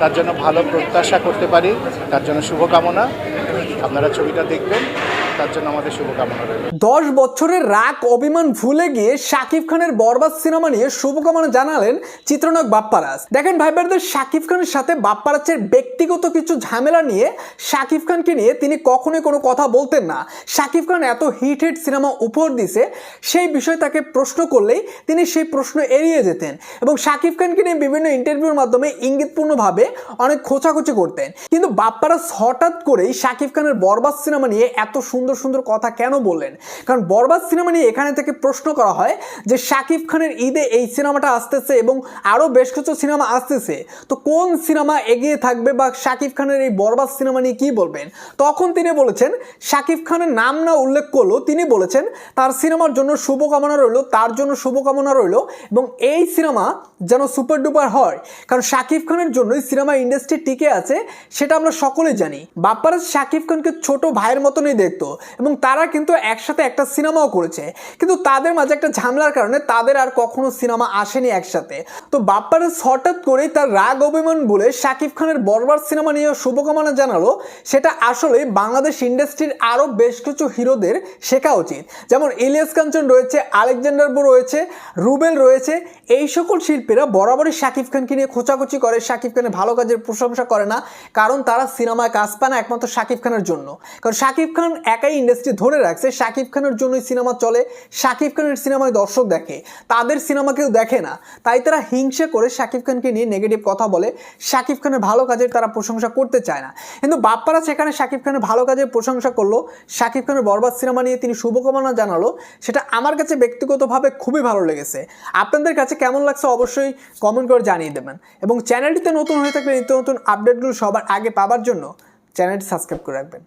তার জন্য ভালো প্রত্যাশা করতে পারি। তার জন্য শুভকামনা। আপনারা ছবিটা দেখবেন। তার জন্য আমাদের শুভকামনা রইল। দশ বছরের রাগ, অভিমান ভুলে গিয়ে শাকিব খানের বরবাদ সিনেমা নিয়ে শুভকামনা জানালেন চিত্রনায়ক বাপ্পারাজ। দেখেন ভাই ব্রাদার শাকিব খানের সাথে বাপ্পারাজের ব্যক্তিগত কিছু ঝামেলা নিয়ে শাকিব খানকে নিয়ে তিনি কখনোই কোনো কথা বলতেন না। শাকিব খান এত হিট হিট সিনেমা উপহার দিছে, সেই বিষয় তাকে প্রশ্ন করলেই তিনি সেই প্রশ্ন এড়িয়ে যেতেন এবং শাকিব খানকে নিয়ে বিভিন্ন ইন্টারভিউর মাধ্যমে ইঙ্গিতপূর্ণভাবে অনেক খোঁচাখুচি করতেন। কিন্তু বাপ্পারাজ হঠাৎ করেই শাকিব খানের বরবাদ সিনেমা নিয়ে এত সুন্দর সুন্দর সুন্দর কথা কেন বললেন? কারণ বরবাদ সিনেমা নিয়ে এখানে থেকে প্রশ্ন করা হয় যে শাকিব খানের ঈদে এই সিনেমাটা আসতেছে এবং আরও বেশ কিছু সিনেমা আসতেছে। তো কোন সিনেমা এগিয়ে থাকবে বা শাকিব খানের এই বরবাদ সিনেমা নিয়ে কী বলবেন? তখন তিনি বলেছেন, শাকিব খানের নাম না উল্লেখ করলেও তিনি বলেছেন, তার সিনেমার জন্য শুভকামনা রইল, তার জন্য শুভকামনা রইল এবং এই সিনেমা যেন সুপার ডুপার হয়। কারণ শাকিব খানের জন্যই সিনেমা ইন্ডাস্ট্রি টিকে আছে, সেটা আমরা সকলেই জানি। বাপ্পারাজ শাকিব খানকে ছোট ভাইয়ের মতনই দেখতো। এবং তারা কিন্তু একসাথে একটা সিনেমাও করেছে। কিন্তু তাদের মাঝে একটা ঝামেলার কারণে তাদের আর কখনো সিনেমা আসেনি একসাথে। তো বাপ্পারাজ হঠাৎ করেই তার রাগ অভিমান বলে শাকিব খানের বরবার সিনেমা নিয়ে শুভকামনা জানালো। সেটা আসলে বাংলাদেশ ইন্ডাস্ট্রির আরও বেশ কিছু হিরোদের শেখা উচিত। যেমন ইলিয়াস কাঞ্চন রয়েছে, আলেকজান্ডার বো রয়েছে, রুবেল রয়েছে। এই সকল শিল্পীরা বরাবরই শাকিব খানকে নিয়ে খোঁচাখুচি করে। শাকিব খানের ভালো কাজের প্রশংসা করে না, কারণ তারা সিনেমায় কাজ পায় না একমাত্র শাকিব খানের জন্য। কারণ শাকিব খান একাই ইন্ডাস্ট্রি ধরে রাখছে। শাকিব খানের জন্যই সিনেমা চলে, শাকিব খানের সিনেমায় দর্শক দেখে। তাদের সিনেমা কেউ দেখে না। তাই তারা হিংসে করে শাকিব খানকে নিয়ে নেগেটিভ কথা বলে। শাকিব খানের ভালো কাজের তারা প্রশংসা করতে চায় না। কিন্তু বাপ্পারা সেখানে শাকিব খানের ভালো কাজের প্রশংসা করল। শাকিব খানের বরবাদ সিনেমা নিয়ে তিনি শুভকামনা জানালো। সেটা আমার কাছে ব্যক্তিগতভাবে খুবই ভালো লেগেছে। আপনাদের কাছে কেমন লাগছে অবশ্যই কমেন্ট করে জানিয়ে দেবেন। এবং চ্যানেলটিতে নতুন হয়ে থাকলে নিত্য নতুন আপডেটগুলো সবার আগে পাওয়ার জন্য চ্যানেলটি সাবস্ক্রাইব করে রাখবেন।